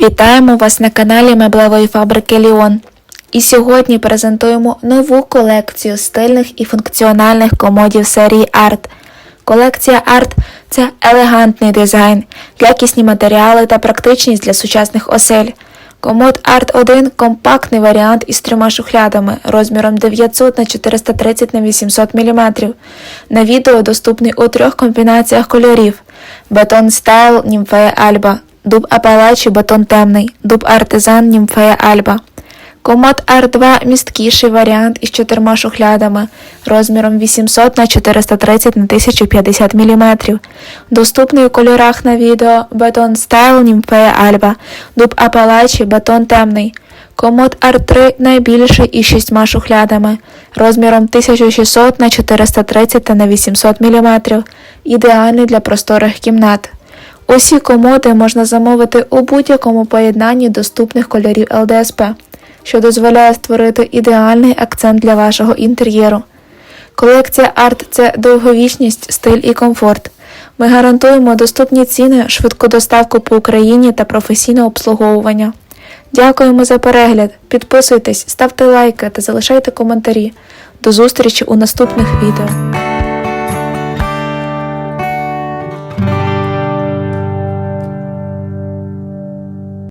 Вітаємо вас на каналі меблевої фабрики Ліон. І сьогодні презентуємо нову колекцію стильних і функціональних комодів серії Art. Колекція Art – це елегантний дизайн, якісні матеріали та практичність для сучасних осель. Комод Art 1 – компактний варіант із трьома шухлядами розміром 900 на 430 на 800 мм. На відео доступний у трьох комбінаціях кольорів: Бетон Стайл Німфея Альба, Дуб Апалачі Бетон Темний, Дуб Артизан Німфея Альба. Комод R2 місткіший варіант із чотирма шухлядами розміром 800 на 430 на 1050 мм. Доступний у кольорах на відео Бетон Стайл Німфея Альба, Дуб Апалачі Бетон Темний. Комод R3 найбільший із шістьма шухлядами розміром 1600 на 430 на 800 мм. Ідеальний для просторих кімнат. Усі комоди можна замовити у будь-якому поєднанні доступних кольорів ЛДСП, що дозволяє створити ідеальний акцент для вашого інтер'єру. Колекція Арт це довговічність, стиль і комфорт. Ми гарантуємо доступні ціни, швидку доставку по Україні та професійне обслуговування. Дякуємо за перегляд. Підписуйтесь, ставте лайки та залишайте коментарі. До зустрічі у наступних відео.